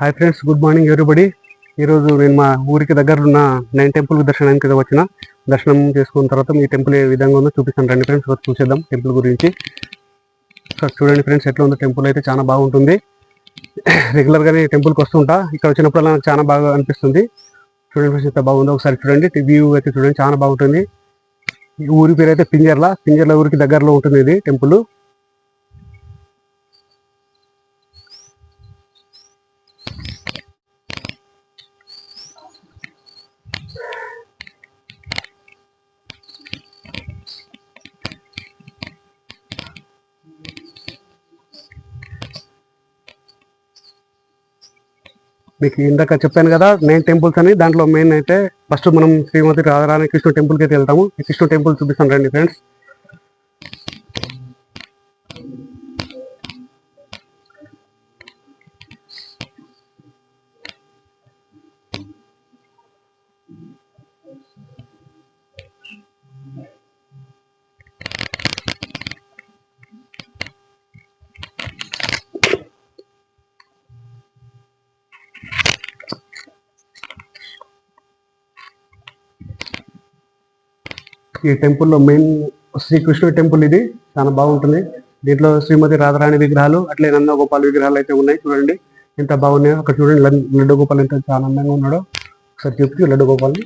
Hi friends good morning everybody ఈరోజు నేను మా ఊరికి దగ్గర ఉన్న నైన్ టెంపుల్ దర్శనానికి వచ్చిన. దర్శనం చేసుకున్న తర్వాత మీ టెంపుల్ ఏ విధంగా ఉందో చూపిస్తాను. రండి ఫ్రెండ్స్ ఒకసారి చూసేద్దాం టెంపుల్ గురించి. సార్ చూడండి ఫ్రెండ్స్ ఎట్లా ఉందో టెంపుల్ అయితే చాలా బాగుంటుంది. రెగ్యులర్గానే టెంపుల్కి వస్తుంటా. ఇక్కడ వచ్చినప్పుడల్లా నాకు చాలా బాగా అనిపిస్తుంది. చూడండి ఫ్రెండ్స్ ఎంత బాగుందో ఒకసారి చూడండి. వ్యూ అయితే చూడండి చాలా బాగుంటుంది. ఈ ఊరి పేరు అయితే పింజర్ల. పింజర్ల ఊరికి దగ్గరలో ఉంటుంది ఇది టెంపుల్. మీకు ఇందాక చెప్పాను కదా నైన్ టెంపుల్స్ అని. దాంట్లో మెయిన్ అయితే ఫస్ట్ మనం శ్రీమతి రాధారాణి కృష్ణ టెంపుల్కి అయితే వెళ్తాము. ఈ కృష్ణ టెంపుల్ చూపిస్తాను రండి ఫ్రెండ్స్ ఈ టెంపుల్లో మెయిన్ శ్రీకృష్ణుడి టెంపుల్ ఇది. చాలా బాగుంటుంది. దీంట్లో శ్రీమతి రాధారాణి విగ్రహాలు అట్లే నందగోపాల్ విగ్రహాలు అయితే ఉన్నాయి. చూడండి ఎంత బాగున్నాయో. అక్కడ చూడండి లడ్డు గోపాల్ ఎంత చాలా అందంగా ఉన్నాడో. ఒకసారి చూపించు లడ్డు గోపాల్ని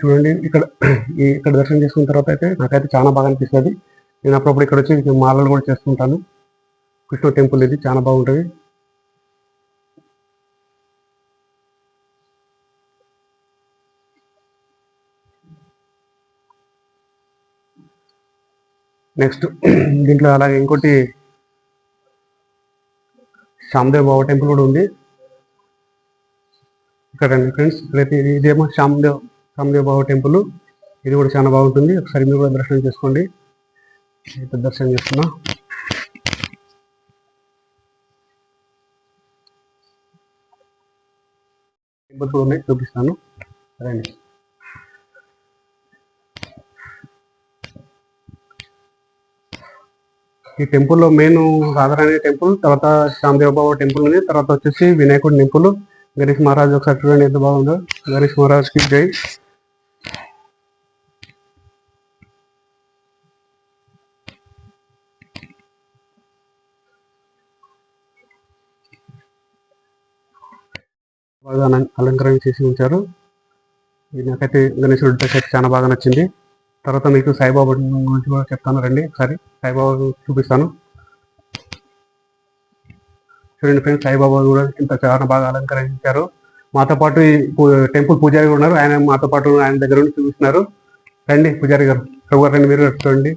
చూడండి ఇక్కడ ఇక్కడ దర్శనం చేసుకున్న తర్వాత అయితే నాకైతే చాలా బాగా అనిపిస్తుంది. నేను అప్పుడప్పుడు ఇక్కడ వచ్చి మాలలు కూడా చేసుకుంటాను కృష్ణ టెంపుల్ ఇది చాలా బాగుంటుంది. నెక్స్ట్ దీంట్లో అలాగే ఇంకోటి శ్యామదేవ్ బాబా టెంపుల్ కూడా ఉంది. ఇక్కడ రండి ఫ్రెండ్స్ ఇక్కడైతే ఇది- ఇదేమో శ్యామదేవ్ శ్యామదేవ్ బాబా టెంపుల్. ఇది కూడా చాలా బాగుంటుంది. ఒకసారి మీరు కూడా దర్శనం చేసుకోండి. దర్శనం చేస్తున్నా టెంపుల్స్ కూడా ఉన్నాయి చూపిస్తాను. రండి. ఈ టెంపుల్లో మెయిన్ రాధారాణి టెంపుల్ తర్వాత శ్యామదేవ బాబా టెంపుల్ ఉంది తర్వాత వచ్చేసి వినాయకుడి టెంపుల్ గరీష్ మహారాజ్ ఒకసారి చూడండి ఎంత బాగుందో. గరీష్ మహారాజ్కి జై. బాగా అలంకరణ చేసి ఉంచారు. ఇది నాకైతే గణేశుడు డ్రెస్ అయితే చాలా బాగా నచ్చింది. తర్వాత మీకు సాయిబాబా గురించి కూడా చెప్తాను రండి ఒకసారి. సాయిబాబా చూపిస్తాను. చూడండి ఫ్రెండ్స్ సాయిబాబా కూడా ఇంత చాలా బాగా అలంకరించారు. మాతో పాటు ఈ టెంపుల్ పూజారి ఉన్నారు. ఆయన మాతో పాటు ఆయన దగ్గర ఉండి చూపిస్తున్నారు. రండి పూజారి గారు ప్రభుగారు రండి మీరు చూడండి.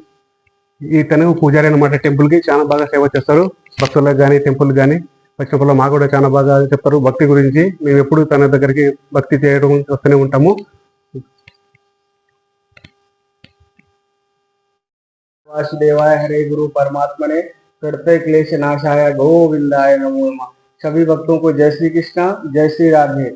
ఇతను పూజారి అనమాట టెంపుల్కి చాలా బాగా సేవ చేస్తారు. భక్తులకు కానీ టెంపుల్ కానీ వచ్చినప్పుడు మాకు కూడా చాలా బాగా చెప్తారు భక్తి గురించి మేము ఎప్పుడు తన దగ్గరికి భక్తి చేయడం వస్తూనే ఉంటాము वासुदेवाय हरे गुरु परमात्मने करते क्लेश नाशाय गोविंदाय नमो नमः सभी भक्तों को जय श्री कृष्णा जय श्री राधे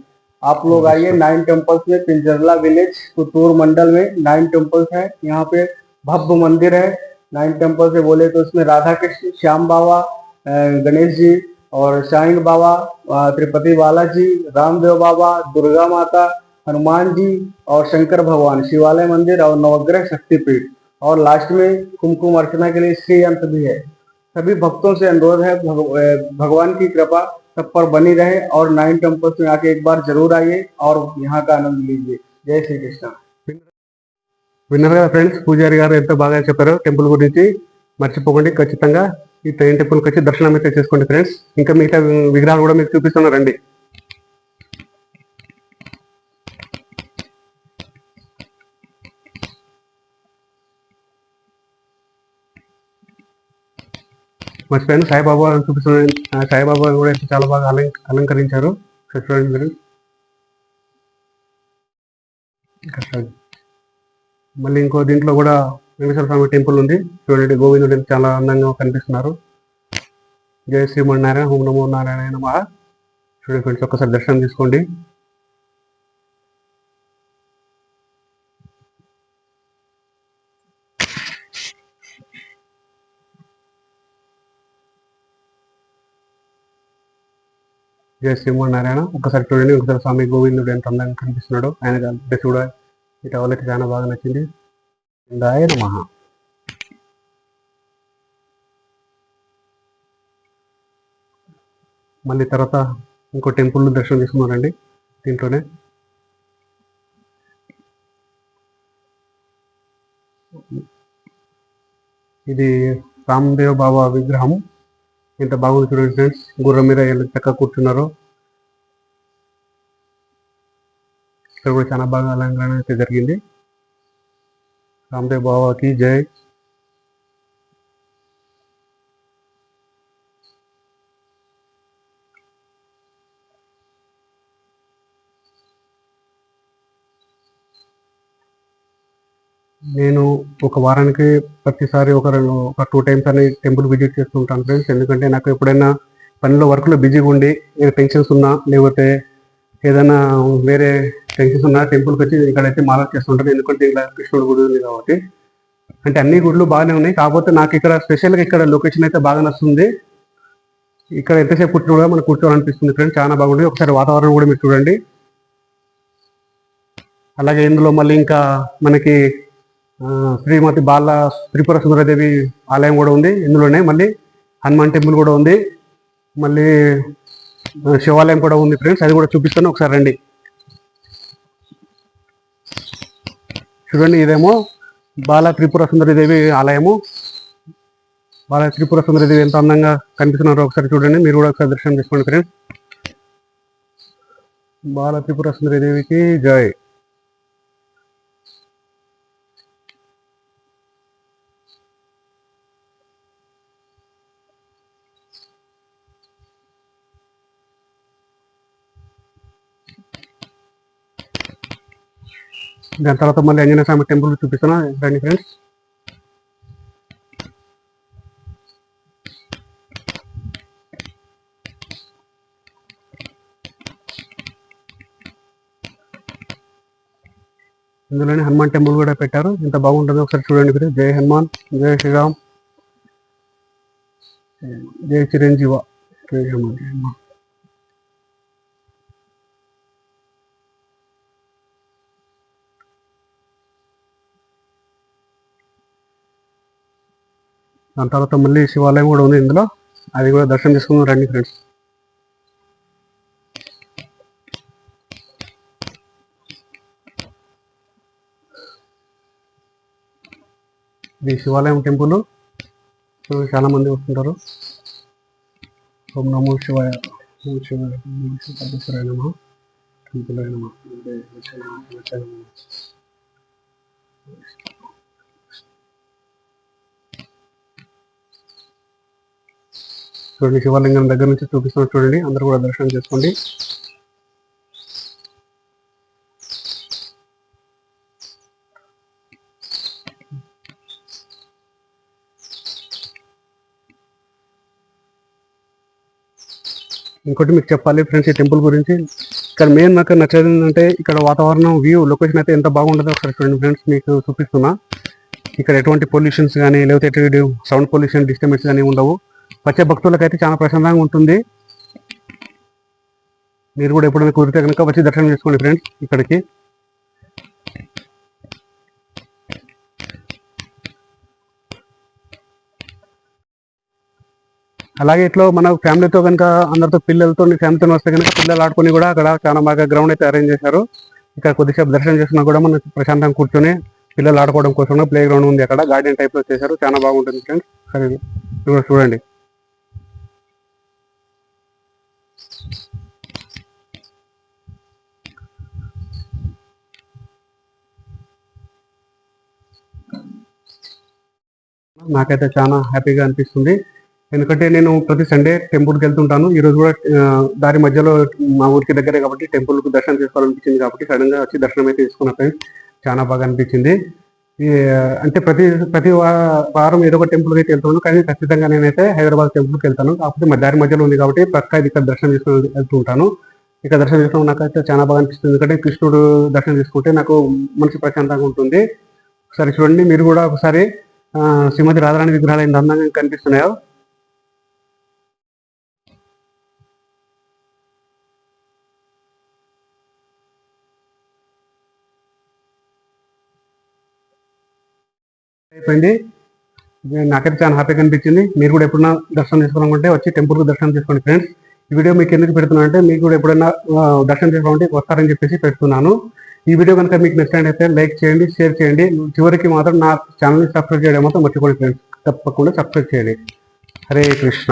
आप लोग आइए नाइन टेम्पल्स में पिंजरला विलेज कुतूर मंडल में नाइन टेम्पल्स है यहाँ पे भव्य मंदिर है नाइन टेम्पल से बोले तो इसमें राधा कृष्ण श्याम बाबा अ, गणेश जी और साईं बाबा अ, त्रिपति बालाजी रामदेव बाबा दुर्गा माता हनुमान जी और शंकर भगवान शिवालय मंदिर और नवग्रह शक्तिपीठ और लास्ट में कुमकुम अर्चना के लिए श्री अंत भी है सभी भक्तों से अनुरोध है भग, अ, भगवान की कृपा सब पर बनी रहे और नाइन टेम्पल्स में आके एक बार जरूर आइए और यहाँ का आनंद लीजिए जय श्री कृष्ण విన్నారు కదా ఫ్రెండ్స్ పూజారి గారు ఎంతో బాగా చెప్పారు టెంపుల్ గురించి మర్చిపోకండి ఖచ్చితంగా ఈ ట్రైన్ టెంపుల్కి వచ్చి దర్శనం అయితే చేసుకోండి ఫ్రెండ్స్. ఇంకా మిగతా విగ్రహాలు కూడా మీకు చూపిస్తున్నా రండి. మర్చిపోయాను సాయిబాబా అని ఆ సాయిబాబా కూడా అయితే చాలా బాగా అలం- అలంకరించారు. చూడండి. మళ్ళీ ఇంకో దీంట్లో కూడా వెంకటేశ్వర స్వామి టెంపుల్ ఉంది. చూడండి గోవిందుడు చాలా అందంగా కనిపిస్తున్నారు. జయ శ్రీమన్నారాయణ హోం నమో నారాయణ మహా చూడండి ఫ్రెండ్స్ ఒకసారి దర్శనం తీసుకోండి. జయ శ్రీమన్నారాయణ. ఒకసారి చూడండి ఒకసారి స్వామి గోవిందుడు ఎంత అందంగా కనిపిస్తున్నాడు. ఆయన డ్రెస్ కూడా ఈ చాలా బాగా నచ్చింది. దాయ నమః మళ్ళీ తర్వాత ఇంకో టెంపుల్ దర్శనం చేసుకున్నారండి దీంట్లోనే ఇది రామ్దేవ్ బాబా విగ్రహం ఎంత బాగుంది చూడండి ఫ్రెండ్స్ గుర్రం మీద ఎంత చక్కగా కూర్చున్నారు ఇక్కడ కూడా చాలా బాగా అలంకరణ అయితే జరిగింది రామ్దేవ్ బాబాకి జై నేను ఒక వారానికి ప్రతిసారి ఒక రెండు ఒక టూ టైమ్స్ అని టెంపుల్ విజిట్ చేస్తుంటాను ఫ్రెండ్స్ ఎందుకంటే నాకు ఎప్పుడైనా పనిలో వర్క్లో బిజీగా ఉండి నేను టెన్షన్స్ ఉన్నా లేకపోతే ఏదైనా వేరే టెన్షన్స్ ఉన్నా టెంపుల్కి వచ్చి ఇక్కడైతే మాల చేస్తుంటాను ఎందుకంటే ఇక్కడ కృష్ణుడు గుడి ఉంది కాబట్టి. అంటే అన్ని గుడులు బాగానే ఉన్నాయి. కాకపోతే నాకు ఇక్కడ స్పెషల్గా ఇక్కడ లొకేషన్ అయితే బాగా నచ్చుతుంది. ఇక్కడ ఎంతసేపు కూర్చున్నా కూడా మనకు కూర్చోవాలనిపిస్తుంది ఫ్రెండ్స్ చాలా బాగుంది ఒకసారి వాతావరణం కూడా మీరు చూడండి. అలాగే ఇందులో మళ్ళీ ఇంకా మనకి శ్రీమతి బాల త్రిపుర సుందరదేవి ఆలయం కూడా ఉంది. ఇందులోనే మళ్ళీ హనుమాన్ టెంపుల్ కూడా ఉంది. మళ్ళీ శివాలయం కూడా ఉంది ఫ్రెండ్స్ అది కూడా చూపిస్తాను. ఒకసారి రండి. చూడండి ఇదేమో బాల త్రిపుర సుందరదేవి ఆలయము. బాల త్రిపుర సుందరదేవి ఎంత అందంగా కనిపిస్తున్నారో ఒకసారి చూడండి. మీరు కూడా ఒకసారి దర్శనం చేసుకోండి ఫ్రెండ్స్ బాల త్రిపుర సుందరదేవికి జై. దాని తర్వాత మళ్ళీ ఆంజనేయ స్వామి టెంపుల్ చూపిస్తాను రండి ఫ్రెండ్స్. ఇందులోనే హనుమాన్ టెంపుల్ కూడా పెట్టారు. ఎంత బాగుంటుందో ఒకసారి చూడండి మీరు జై హనుమాన్ జై శ్రీరామ్ జై చిరంజీవ. జై హనుమాన్ జై హనుమాన్. దాని తర్వాత మళ్ళీ శివాలయం కూడా ఉంది ఇందులో అది కూడా దర్శనం చేసుకుందాం రండి ఫ్రెండ్స్ ఇది శివాలయం టెంపుల్ చాలా మంది వస్తుంటారు ఓం నమో శివాయ ఓం శివాయ పరమేశ్వరాయ నమ టెంపుల్ నమ చూడండి శివలింగం దగ్గర నుంచి చూపిస్తున్నారు చూడండి. అందరూ కూడా దర్శనం చేసుకోండి. ఇంకోటి మీకు చెప్పాలి ఫ్రెండ్స్ ఈ టెంపుల్ గురించి. ఇక్కడ మెయిన్ నాకు నచ్చేది ఏంటంటే ఇక్కడ వాతావరణం వ్యూ లొకేషన్ అయితే ఎంత బాగుంటుందో ఒకసారి చూడండి ఫ్రెండ్స్ మీకు చూపిస్తున్నా. ఇక్కడ ఎటువంటి పొల్యూషన్స్ కానీ లేకపోతే ఎటువంటి సౌండ్ పొల్యూషన్ డిస్టర్బెన్స్ కానీ ఉండవు. వచ్చే భక్తులకైతే అయితే చాలా ప్రశాంతంగా ఉంటుంది. మీరు కూడా ఎప్పుడైనా కుదిరితే కనుక వచ్చి దర్శనం చేసుకోండి ఫ్రెండ్స్ ఇక్కడికి. అలాగే ఇట్లా మన ఫ్యామిలీతో కనుక అందరితో పిల్లలతో ఫ్యామిలీతో వస్తే కనుక పిల్లలు ఆడుకొని కూడా అక్కడ చాలా బాగా గ్రౌండ్ అయితే అరేంజ్ చేశారు. ఇక్కడ కొద్దిసేపు దర్శనం చేసినా కూడా మనకి ప్రశాంతంగా కూర్చొని పిల్లలు ఆడుకోవడం కోసం ప్లే గ్రౌండ్ ఉంది అక్కడ. గార్డెన్ టైప్లో చేశారు. చాలా బాగుంటుంది ఫ్రెండ్స్. సరే చూడండి. నాకైతే చాలా హ్యాపీగా అనిపిస్తుంది. ఎందుకంటే నేను ప్రతి సండే టెంపుల్కి వెళ్తుంటాను. ఈ రోజు కూడా దారి మధ్యలో మా ఊరికి దగ్గరే కాబట్టి టెంపుల్కు దర్శనం చేసుకోవాలనిపించింది కాబట్టి సడన్గా వచ్చి దర్శనం అయితే చేసుకున్న ఫ్రెండ్స్ చాలా బాగా అనిపించింది. అంటే ప్రతి ప్రతి వారం ఏదో ఒక టెంపుల్ అయితే వెళ్తాను. కానీ ఖచ్చితంగా నేనైతే హైదరాబాద్ టెంపుల్కి వెళ్తాను. కాకపోతే మా దారి మధ్యలో ఉంది కాబట్టి పక్క ఇది ఇక్కడ దర్శనం చేసుకుని వెళ్తుంటాను ఇక్కడ దర్శనం చేసుకోవడం నాకైతే చాలా బాగా అనిపిస్తుంది. ఎందుకంటే కృష్ణుడు దర్శనం చేసుకుంటే నాకు మనసు ప్రశాంతంగా ఉంటుంది. ఒకసారి చూడండి. మీరు కూడా ఒకసారి శ్రీమతి రాధారాణి విగ్రహాలు ఎంత అందంగా కనిపిస్తున్నాయో. చెప్పండి నాకైతే చాలా హ్యాపీగా అనిపించింది. మీరు కూడా ఎప్పుడైనా దర్శనం చేసుకోవాలనుకుంటే వచ్చి టెంపుల్కి దర్శనం చేసుకోండి ఫ్రెండ్స్. ఈ వీడియో మీకు ఎందుకు పెడుతున్నా అంటే మీకు కూడా ఎప్పుడైనా దర్శనం చేసుకోవాలంటే వస్తారని చెప్పేసి పెడుతున్నాను. ఈ వీడియో కనుక మీకు నచ్చినట్లయితే లైక్ చేయండి షేర్ చేయండి. చివరికి మాత్రం నా ఛానల్ని సబ్స్క్రైబ్ చేయడం మాత్రం మర్చిపోండి ఫ్రెండ్స్. తప్పకుండా సబ్స్క్రైబ్ చేయండి. హరే కృష్ణ.